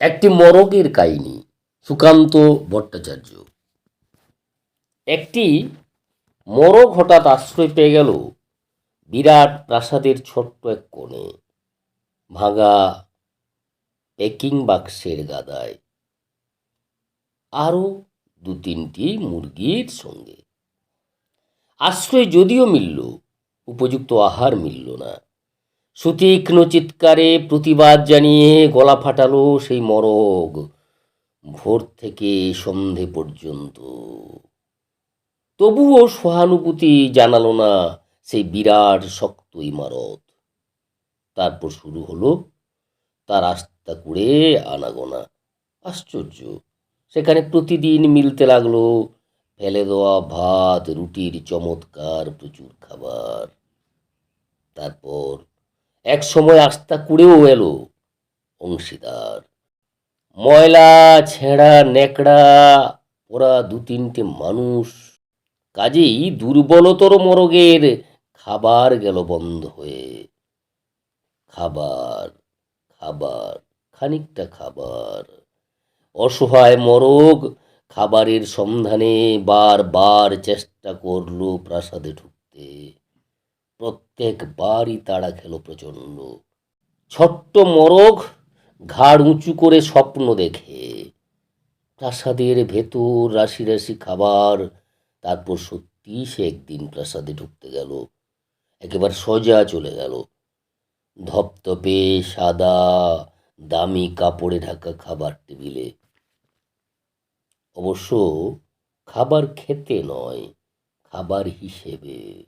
একটি মরগের কাহিনী, সুকান্ত ভট্টাচার্য। একটি মরগ হঠাৎ আশ্রয় পেয়ে গেল বিরাট প্রাসাদের ছোট্ট এক কোণে, ভাঙা প্যাকিং বাক্সের গাদায়। আরও দু তিনটি মুরগির সঙ্গে। আশ্রয় যদিও মিলল, উপযুক্ত আহার মিলল না। সুতীক্ষ্ণ চিৎকারে প্রতিবাদ জানিয়ে গলা ফাটালো সেই মরগ, ভোর থেকে সন্ধে পর্যন্ত। তবুও সহানুভূতি জানালো না সেই বিরাট, শক্ত ইমারত। তারপর শুরু হলো তার আস্তা কুড়ে আনাগোনা। আশ্চর্য, সেখানে প্রতিদিন মিলতে লাগল ফেলে দেওয়া ভাত, রুটির চমৎকার প্রচুর খাবার। তারপর এক সময় আস্তা কুড়েও এলো অংশীদার। ময়লা, ছেঁড়া নেকড়া ওরা দু তিনটে মানুষ। কাজেই দুর্বলতর মরগের খাবার গেল বন্ধ হয়ে। খাবার খাবার, খানিকটা খাবার। অসহায় মরগ খাবারের সন্ধানে বারবার চেষ্টা করল প্রাসাদে ঢুকতে। প্রত্যেকবারই তাড়া খেলো প্রচণ্ড। ছোট্ট মরগ ঘাড় উঁচু করে স্বপ্ন দেখে। প্রাসাদের ভেতর রাশি রাশি খাবার। তারপর সত্যি সে একদিন প্রাসাদে ঢুকতে গেল। একেবারে সোজা চলে গেল। ধপধপে সাদা, দামি কাপড়ে ঢাকা খাবার টেবিলে। অবশ্য খাবার খেতে নয়, খাবার হিসেবে।